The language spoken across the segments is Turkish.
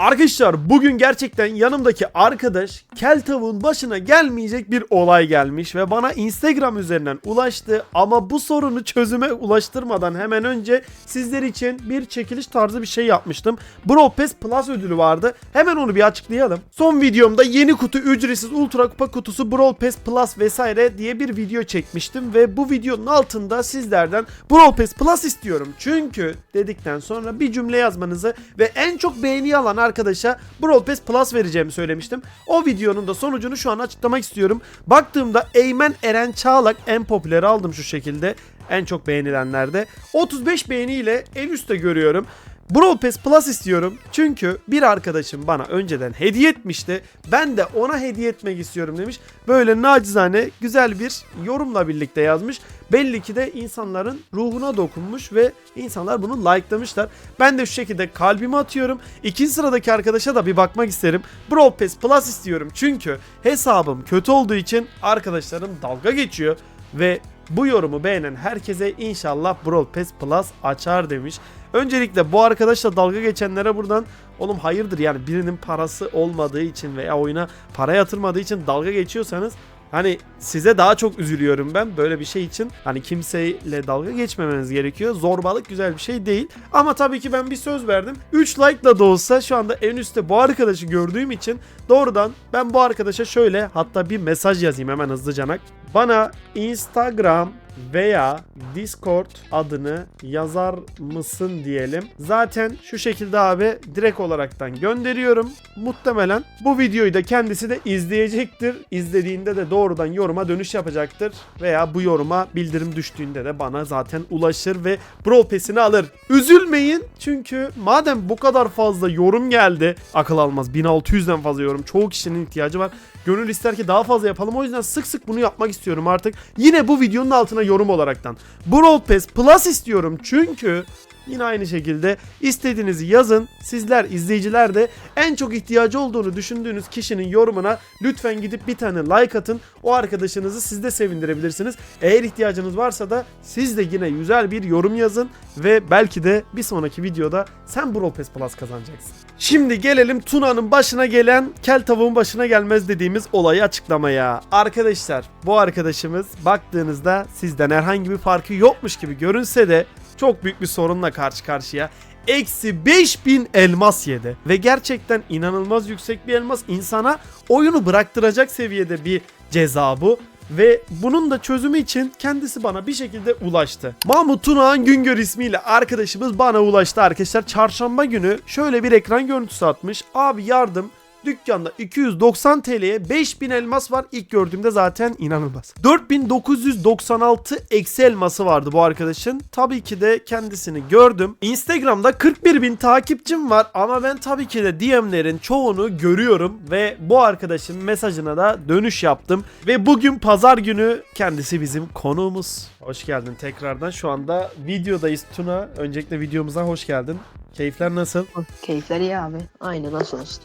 Arkadaşlar bugün gerçekten yanımdaki arkadaş kel tavuğun başına gelmeyecek bir olay gelmiş ve bana Instagram üzerinden ulaştı ama bu sorunu çözüme ulaştırmadan hemen önce sizler için bir çekiliş tarzı bir şey yapmıştım. Pass Plus ödülü vardı. Hemen onu bir açıklayalım. Son videomda yeni kutu ücretsiz ultra kupa kutusu Brawl Pass Plus vesaire diye bir video çekmiştim ve bu videonun altında sizlerden Brawl Pass Plus istiyorum. Çünkü dedikten sonra bir cümle yazmanızı ve en çok beğeni alan arkadaşa Brawl Pass Plus vereceğimi söylemiştim. O videonun da sonucunu şu an açıklamak istiyorum. Baktığımda Eymen Eren Çağlak en popüleri aldım şu şekilde. En çok beğenilenlerde. 35 beğeniyle en üstte görüyorum. Brawl Pass Plus istiyorum çünkü bir arkadaşım bana önceden hediye etmişti. Ben de ona hediye etmek istiyorum demiş. Böyle nacizane güzel bir yorumla birlikte yazmış. Belli ki de insanların ruhuna dokunmuş ve insanlar bunu likelamışlar. Ben de şu şekilde kalbimi atıyorum. İkinci sıradaki arkadaşa da bir bakmak isterim. Brawl Pass Plus istiyorum çünkü hesabım kötü olduğu için arkadaşlarım dalga geçiyor ve bu yorumu beğenen herkese inşallah Brawl Pass Plus açar demiş. Öncelikle bu arkadaşla dalga geçenlere buradan oğlum hayırdır yani birinin parası olmadığı için veya oyuna para yatırmadığı için dalga geçiyorsanız Hani size daha çok üzülüyorum ben böyle bir şey için. Hani kimseyle dalga geçmemeniz gerekiyor. Zorbalık güzel bir şey değil. Ama tabii ki ben bir söz verdim. 3 like'la da olsa şu anda en üstte bu arkadaşı gördüğüm için doğrudan ben bu arkadaşa şöyle hatta bir mesaj yazayım hemen hızlıcanak. Bana Instagram veya Discord adını yazar mısın diyelim. Zaten şu şekilde abi direkt olaraktan gönderiyorum. Muhtemelen bu videoyu da kendisi de izleyecektir. İzlediğinde de doğrudan yoruma dönüş yapacaktır. Veya bu yoruma bildirim düştüğünde de bana zaten ulaşır ve Brawl Pass'ini alır. Üzülmeyin çünkü madem bu kadar fazla yorum geldi akıl almaz 1600'den fazla yorum çoğu kişinin ihtiyacı var. Gönül ister ki daha fazla yapalım o yüzden sık sık bunu yapmak istiyorum artık. Yine bu videonun altına yorum olaraktan. Brawl Pass Plus istiyorum çünkü Yine aynı şekilde istediğinizi yazın. Sizler izleyiciler de en çok ihtiyacı olduğunu düşündüğünüz kişinin yorumuna lütfen gidip bir tane like atın. O arkadaşınızı siz de sevindirebilirsiniz. Eğer ihtiyacınız varsa da siz de yine güzel bir yorum yazın ve belki de bir sonraki videoda sen Brawl Pass Plus kazanacaksın. Şimdi gelelim Tuna'nın başına gelen kel tavuğun başına gelmez dediğimiz olayı açıklamaya. Arkadaşlar bu arkadaşımız baktığınızda sizden herhangi bir farkı yokmuş gibi görünse de çok büyük bir sorunla karşı karşıya. Eksi 5000 elmas yedi. Ve gerçekten inanılmaz yüksek bir elmas. insana oyunu bıraktıracak seviyede bir ceza bu. Ve bunun da çözümü için kendisi bana bir şekilde ulaştı. Mahmut Tunağan Güngör ismiyle arkadaşımız bana ulaştı arkadaşlar. Çarşamba günü şöyle bir ekran görüntüsü atmış. Abi yardım Dükkanda 290 TL'ye 5000 elmas var. İlk gördüğümde zaten inanılmaz. 4996 eksi elması vardı bu arkadaşın. Tabii ki de kendisini gördüm. Instagram'da 41 bin takipçim var ama ben tabii ki de DM'lerin çoğunu görüyorum ve bu arkadaşın mesajına da dönüş yaptım. Ve bugün pazar günü kendisi bizim konuğumuz. Hoş geldin tekrardan. Şu anda videodayız Tuna. Öncelikle videomuza hoş geldin. Keyifler nasıl? Keyifler iyi abi. Aynı nasıl olsun.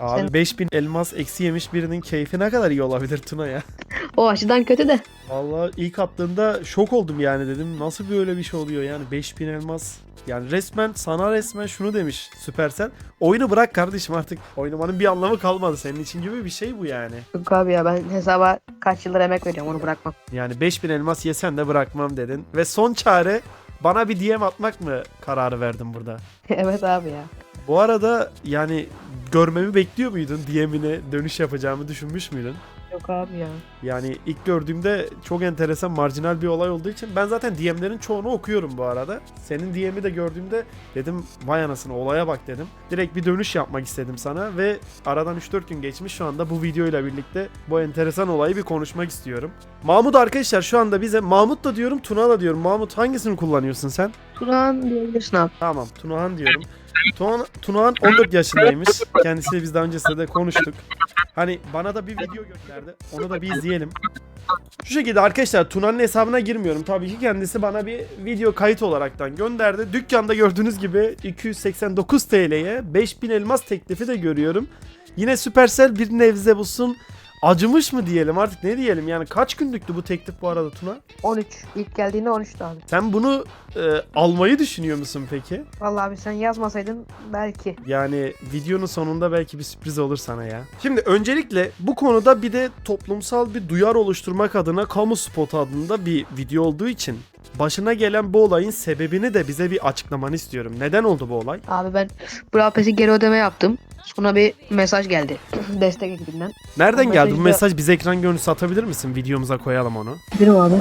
Abi Sen- 5000 elmas eksi yemiş birinin keyfi ne kadar iyi olabilir Tuna ya. O açıdan kötü de. Vallahi ilk attığımda şok oldum yani dedim. Nasıl böyle bir şey oluyor yani 5000 elmas. Yani resmen sana resmen şunu demiş Supercell. Oyunu bırak kardeşim artık. Oynamanın bir anlamı kalmadı senin için gibi bir şey bu yani. Yok abi ya ben hesaba kaç yıldır emek veriyorum onu bırakmam. Yani 5000 elmas yesen de bırakmam dedin. Ve son çare bana bir DM atmak mı kararı verdin burada? evet abi ya. Bu arada yani görmemi bekliyor muydun? DM'ine dönüş yapacağımı düşünmüş müydün? Yok abi ya. Yani ilk gördüğümde çok enteresan marjinal bir olay olduğu için ben zaten DM'lerin çoğunu okuyorum bu arada. Senin DM'i de gördüğümde dedim vay anasını olaya bak dedim. Direkt bir dönüş yapmak istedim sana ve aradan 3-4 gün geçmiş şu anda bu videoyla birlikte bu enteresan olayı bir konuşmak istiyorum. Mahmut arkadaşlar şu anda bize Mahmut da diyorum Tuna da diyorum. Mahmut hangisini kullanıyorsun sen? Turan diyebilirsin abi. Tamam Tunahan diyorum. Tunahan, Tunahan 14 yaşındaymış. Kendisiyle biz daha öncesinde de konuştuk. Hani bana da bir video gönderdi. Onu da bir izleyelim. Şu şekilde arkadaşlar Tuna'nın hesabına girmiyorum. Tabii ki kendisi bana bir video kayıt olaraktan gönderdi. Dükkanda gördüğünüz gibi 289 TL'ye 5000 elmas teklifi de görüyorum. Yine Supercell bir nebze bulsun acımış mı diyelim artık ne diyelim yani kaç günlüktü bu teklif bu arada Tuna? 13. İlk geldiğinde 13'tü abi. Sen bunu e, almayı düşünüyor musun peki? Vallahi abi sen yazmasaydın belki. Yani videonun sonunda belki bir sürpriz olur sana ya. Şimdi öncelikle bu konuda bir de toplumsal bir duyar oluşturmak adına kamu spotu adında bir video olduğu için başına gelen bu olayın sebebini de bize bir açıklamanı istiyorum. Neden oldu bu olay? Abi ben Pass'i geri ödeme yaptım. Sonra bir mesaj geldi. Destek ekibinden. Nereden Bu geldi bu mesaj? Bize ekran görüntüsü atabilir misin? Videomuza koyalım onu. Bilirim abi.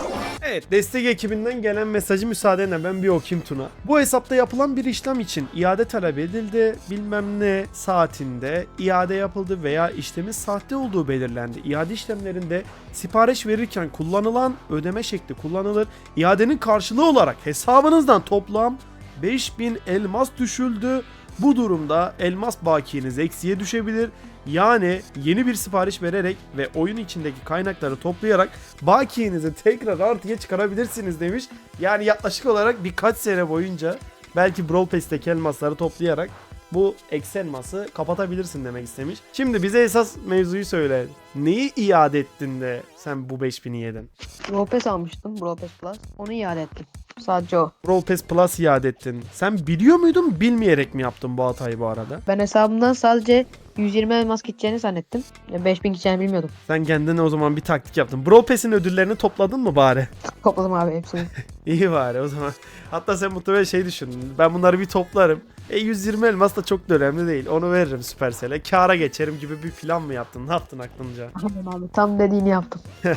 Evet destek ekibinden gelen mesajı müsaadenle ben bir okuyayım Tuna. Bu hesapta yapılan bir işlem için iade talep edildi. Bilmem ne saatinde iade yapıldı veya işlemin sahte olduğu belirlendi. İade işlemlerinde sipariş verirken kullanılan ödeme şekli kullanılır. İadenin karşılığı olarak hesabınızdan toplam 5000 elmas düşüldü. Bu durumda elmas bakiyeniz eksiye düşebilir. Yani yeni bir sipariş vererek ve oyun içindeki kaynakları toplayarak bakiyenizi tekrar artıya çıkarabilirsiniz demiş. Yani yaklaşık olarak birkaç sene boyunca belki Brawl Pass'teki elmasları toplayarak bu eksi elması kapatabilirsin demek istemiş. Şimdi bize esas mevzuyu söyle. Neyi iade ettin de sen bu 5000'i yedin? Brawl Pass almıştım. Brawl Pass Plus. Onu iade ettim. Sadece o. Brawl Pass Plus iade ettin. Sen biliyor muydun bilmeyerek mi yaptın bu hatayı bu arada? Ben hesabımdan sadece 120 elmas gideceğini zannettim. Ya 5000 gideceğini bilmiyordum. Sen kendine o zaman bir taktik yaptın. Brawl Pass'in ödüllerini topladın mı bari? Topladım abi hepsini. İyi bari o zaman. Hatta sen muhtemelen şey düşündün. Ben bunları bir toplarım. E 120 elmas da çok da önemli değil. Onu veririm Supercell'e. Kâra geçerim gibi bir plan mı yaptın? Ne yaptın aklınca? Aynen abi tam dediğini yaptım.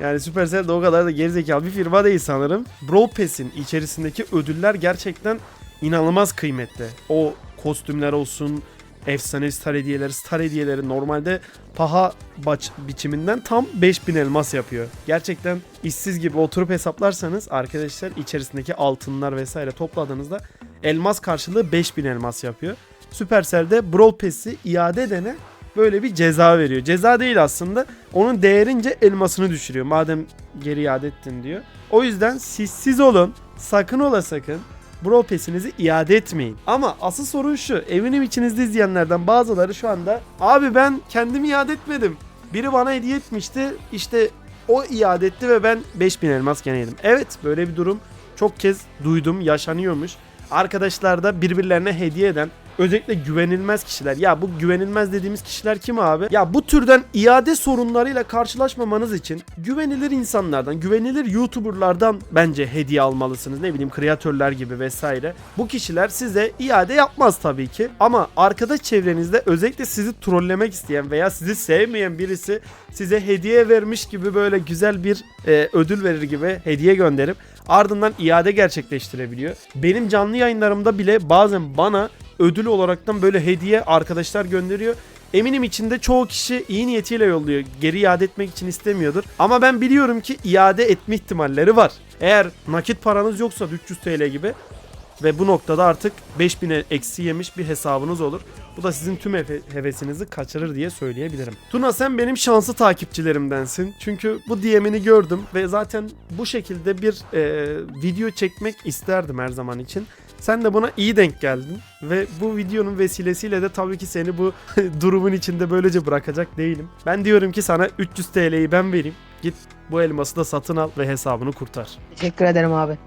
Yani Supercell de o kadar da gerizekalı bir firma değil sanırım. Brawl Pass'in içerisindeki ödüller gerçekten inanılmaz kıymetli. O kostümler olsun, efsane star hediyeleri, star hediyeleri normalde paha baç biçiminden tam 5000 elmas yapıyor. Gerçekten işsiz gibi oturup hesaplarsanız arkadaşlar içerisindeki altınlar vesaire topladığınızda elmas karşılığı 5000 elmas yapıyor. Supercell'de Brawl Pass'i iade edene böyle bir ceza veriyor. Ceza değil aslında. Onun değerince elmasını düşürüyor. Madem geri iade ettin diyor. O yüzden siz olun. Sakın ola sakın. Brawl Pass'inizi iade etmeyin. Ama asıl sorun şu. Eminim içinizde izleyenlerden bazıları şu anda abi ben kendimi iade etmedim. Biri bana hediye etmişti. İşte o iade etti ve ben 5000 elmas gene yedim. Evet böyle bir durum çok kez duydum yaşanıyormuş. Arkadaşlar da birbirlerine hediye eden özellikle güvenilmez kişiler. Ya bu güvenilmez dediğimiz kişiler kim abi? Ya bu türden iade sorunlarıyla karşılaşmamanız için güvenilir insanlardan, güvenilir YouTuber'lardan bence hediye almalısınız. Ne bileyim kreatörler gibi vesaire. Bu kişiler size iade yapmaz tabii ki. Ama arkadaş çevrenizde özellikle sizi trollemek isteyen veya sizi sevmeyen birisi size hediye vermiş gibi böyle güzel bir e, ödül verir gibi hediye gönderip ardından iade gerçekleştirebiliyor. Benim canlı yayınlarımda bile bazen bana ödül olaraktan böyle hediye arkadaşlar gönderiyor. Eminim içinde çoğu kişi iyi niyetiyle yolluyor. Geri iade etmek için istemiyordur. Ama ben biliyorum ki iade etme ihtimalleri var. Eğer nakit paranız yoksa 300 TL gibi ve bu noktada artık 5000'e eksi yemiş bir hesabınız olur. Bu da sizin tüm hevesinizi kaçırır diye söyleyebilirim. Tuna sen benim şanslı takipçilerimdensin. Çünkü bu DM'ini gördüm ve zaten bu şekilde bir e, video çekmek isterdim her zaman için. Sen de buna iyi denk geldin ve bu videonun vesilesiyle de tabii ki seni bu durumun içinde böylece bırakacak değilim. Ben diyorum ki sana 300 TL'yi ben vereyim. Git bu elması da satın al ve hesabını kurtar. Teşekkür ederim abi.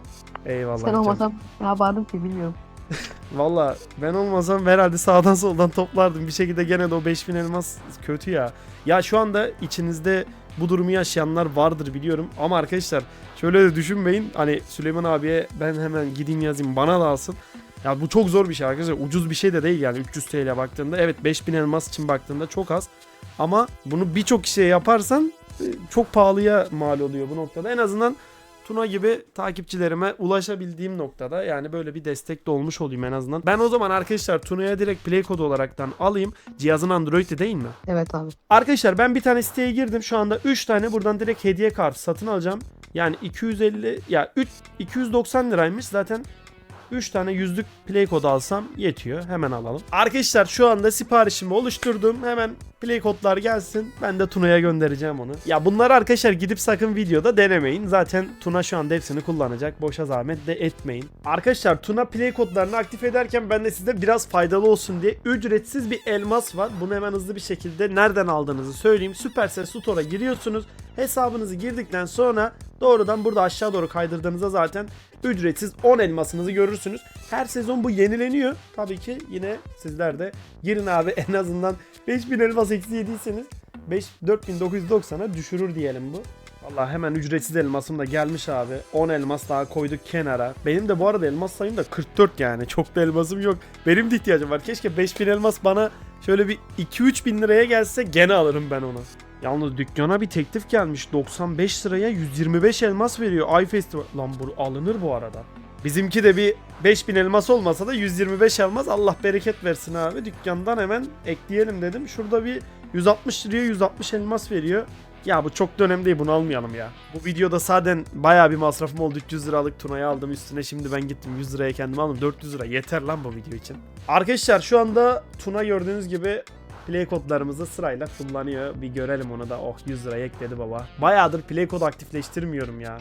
Eyvallah. Sen canım. olmasan ne yapardım ki bilmiyorum. Valla ben olmasam herhalde sağdan soldan toplardım. Bir şekilde gene de o 5000 elmas kötü ya. Ya şu anda içinizde bu durumu yaşayanlar vardır biliyorum. Ama arkadaşlar şöyle de düşünmeyin. Hani Süleyman abiye ben hemen gideyim yazayım bana da alsın. Ya bu çok zor bir şey arkadaşlar. Ucuz bir şey de değil yani 300 TL baktığında. Evet 5000 elmas için baktığında çok az. Ama bunu birçok kişiye yaparsan e, çok pahalıya mal oluyor bu noktada. En azından Tuna gibi takipçilerime ulaşabildiğim noktada yani böyle bir destek de olmuş olayım en azından. Ben o zaman arkadaşlar Tuna'ya direkt play kod olaraktan alayım. Cihazın Android'de değil mi? Evet abi. Arkadaşlar ben bir tane siteye girdim. Şu anda 3 tane buradan direkt hediye kartı satın alacağım. Yani 250 ya 3 290 liraymış zaten 3 tane yüzlük play kodu alsam yetiyor. Hemen alalım. Arkadaşlar şu anda siparişimi oluşturdum. Hemen Play kodlar gelsin. Ben de Tuna'ya göndereceğim onu. Ya bunları arkadaşlar gidip sakın videoda denemeyin. Zaten Tuna şu anda hepsini kullanacak. Boşa zahmet de etmeyin. Arkadaşlar Tuna play kodlarını aktif ederken ben de size biraz faydalı olsun diye ücretsiz bir elmas var. Bunu hemen hızlı bir şekilde nereden aldığınızı söyleyeyim. Supercell Store'a giriyorsunuz. Hesabınızı girdikten sonra doğrudan burada aşağı doğru kaydırdığınızda zaten ücretsiz 10 elmasınızı görürsünüz. Her sezon bu yenileniyor. Tabii ki yine sizler de girin abi en azından 5000 elması 8'i yediyseniz 5 4990'a düşürür diyelim bu. Valla hemen ücretsiz elmasım da gelmiş abi. 10 elmas daha koyduk kenara. Benim de bu arada elmas sayım da 44 yani. Çok da elmasım yok. Benim de ihtiyacım var. Keşke 5000 elmas bana şöyle bir 2-3 bin liraya gelse gene alırım ben onu. Yalnız dükkana bir teklif gelmiş. 95 liraya 125 elmas veriyor. Ay Festival. Lan bu alınır bu arada. Bizimki de bir 5000 elmas olmasa da 125 elmas. Allah bereket versin abi. Dükkandan hemen ekleyelim dedim. Şurada bir 160 liraya 160 elmas veriyor. Ya bu çok da değil bunu almayalım ya. Bu videoda zaten bayağı bir masrafım oldu. 300 liralık Tuna'yı aldım üstüne şimdi ben gittim 100 liraya kendim aldım. 400 lira yeter lan bu video için. Arkadaşlar şu anda Tuna gördüğünüz gibi play kodlarımızı sırayla kullanıyor. Bir görelim onu da. Oh 100 lira ekledi baba. Bayağıdır play kod aktifleştirmiyorum ya.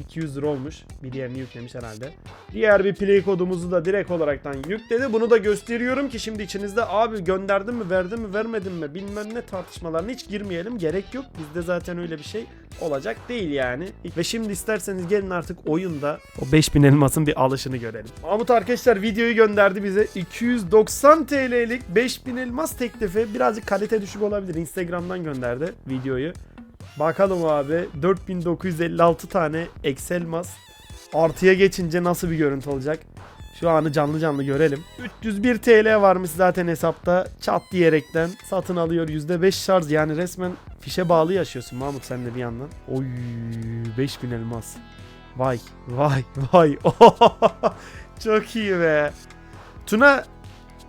200 lira olmuş. Bir diğerini yüklemiş herhalde. Diğer bir play kodumuzu da direkt olaraktan yükledi. Bunu da gösteriyorum ki şimdi içinizde abi gönderdim mi verdim mi vermedim mi bilmem ne tartışmalarına hiç girmeyelim. Gerek yok. Bizde zaten öyle bir şey olacak değil yani. Ve şimdi isterseniz gelin artık oyunda o 5000 elmasın bir alışını görelim. Mahmut arkadaşlar videoyu gönderdi bize. 290 TL'lik 5000 elmas teklifi. Birazcık kalite düşük olabilir. Instagram'dan gönderdi videoyu. Bakalım abi 4956 tane eksi elmas. Artıya geçince nasıl bir görüntü olacak? Şu anı canlı canlı görelim. 301 TL varmış zaten hesapta. Çat diyerekten satın alıyor. %5 şarj yani resmen fişe bağlı yaşıyorsun Mahmut sen de bir yandan. Oy 5000 elmas. Vay vay vay. Çok iyi be. Tuna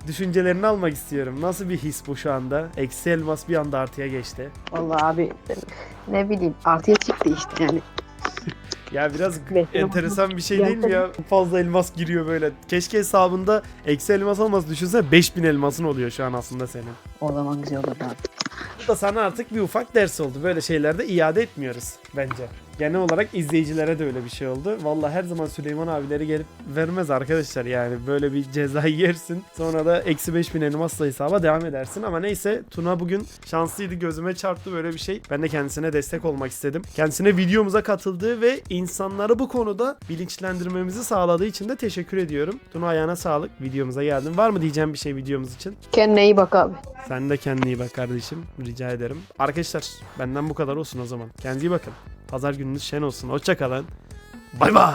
düşüncelerini almak istiyorum. Nasıl bir his bu şu anda? Eksi elmas bir anda artıya geçti. Vallahi abi ne bileyim artıya çıktı işte yani. Ya biraz enteresan bir şey değil mi ya? Fazla elmas giriyor böyle. Keşke hesabında eksi elmas olmaz. Düşünsene 5000 elmasın oluyor şu an aslında senin. O zaman güzel olurdu abi. Bu da sana artık bir ufak ders oldu. Böyle şeylerde iade etmiyoruz bence. Genel olarak izleyicilere de öyle bir şey oldu. Vallahi her zaman Süleyman abileri gelip vermez arkadaşlar yani. Böyle bir cezayı yersin. Sonra da eksi 5000 elmasla hesaba devam edersin. Ama neyse Tuna bugün şanslıydı. Gözüme çarptı böyle bir şey. Ben de kendisine destek olmak istedim. Kendisine videomuza katıldığı ve insanları bu konuda bilinçlendirmemizi sağladığı için de teşekkür ediyorum. Tuna ayağına sağlık. Videomuza geldin. Var mı diyeceğim bir şey videomuz için? Kendine iyi bak abi. Sen de kendine iyi bak kardeşim. Rica ederim. Arkadaşlar benden bu kadar olsun o zaman. Kendinize iyi bakın. Pazar gününüz şen olsun. Hoşçakalın. Bay bay.